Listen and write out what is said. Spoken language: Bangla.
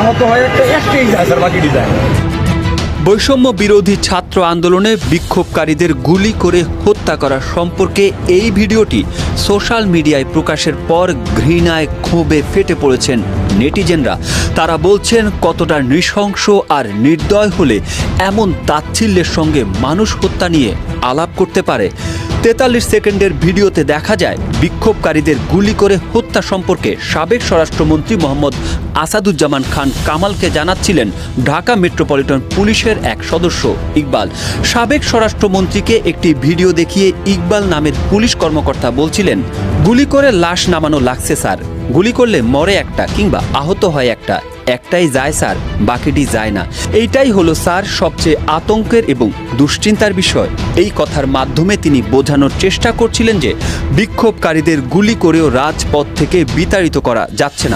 আহত হয় একটা একটাই যায়। বৈষম্য বিরোধী ছাত্র আন্দোলনে বিক্ষোভকারীদের গুলি করে হত্যা করা সম্পর্কে এই ভিডিওটি সোশ্যাল মিডিয়ায় প্রকাশের পর ঘৃণায় ক্ষোভে ফেটে পড়েছেন নেটিজেনরা। তারা বলছেন, কতটা নৃশংস আর নির্দয় হলে এমন তাচ্ছিল্যের সঙ্গে মানুষ হত্যা নিয়ে আলাপ করতে পারে। তেতাল্লিশ সেকেন্ডের ভিডিওতে দেখা যায় বিক্ষোভকারীদের গুলি করে হত্যা সম্পর্কে সাবেক স্বরাষ্ট্রমন্ত্রী মোহাম্মদ আসাদুজ্জামান খান কামালকে জানাচ্ছিলেন ঢাকা মেট্রোপলিটন পুলিশের এক সদস্য, ইকবাল। সাবেক স্বরাষ্ট্রমন্ত্রীকে একটি ভিডিও দেখিয়ে ইকবাল নামের পুলিশ কর্মকর্তা বলছিলেন গুলি করে লাশ নামানো লাগছে, স্যার। গুলি করলে মরে একটা কিংবা আহত হয় একটা। একটাই যায়, স্যার, বাকিটি যায় না। এইটাই হলো, স্যার, সবচেয়ে আতঙ্কের এবং দুশ্চিন্তার বিষয়। এই কথার মাধ্যমে তিনি বোঝানোর চেষ্টা করছিলেন যে বিক্ষোভকারীদের গুলি করেও রাজপথ থেকে বিতাড়িত করা যাচ্ছে না।